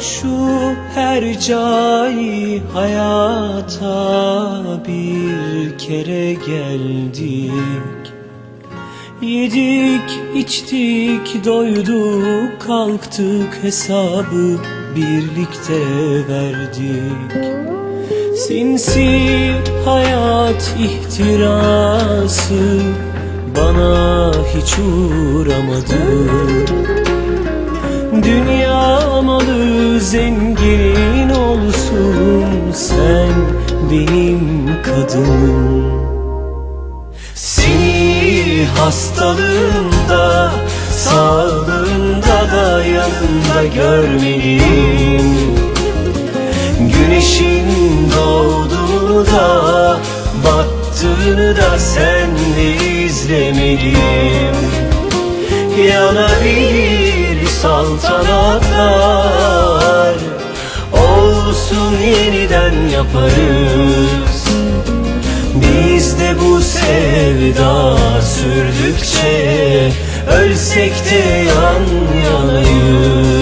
Şu her hayata bir kere geldik. Yedik, içtik, doyduk, kalktık hesabı birlikte verdik. Sinsi hayat ihtirası bana hiç uğramadı. Dünya malı zengin olsun sen benim kadınım. Seni hastalığında sağlığında da yanında görmeliyim Güneşin doğduğunu da battığını da senle izlemeliyim Yanabilir saltanatlar Olsun yeniden yaparız. Biz de bu sevda sürdükçe Ölsek de yan yanayız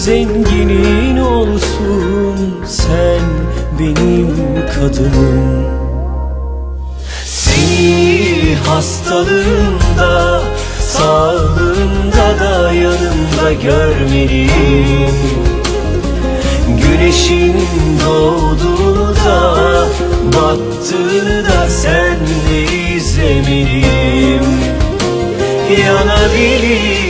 zenginin olsun Sen benim kadınım. Seni hastalığında Sağlığında da yanımda görmeliyim. Güneşin doğduğunu da Battığını da senle izlemeliyim. Yanabilir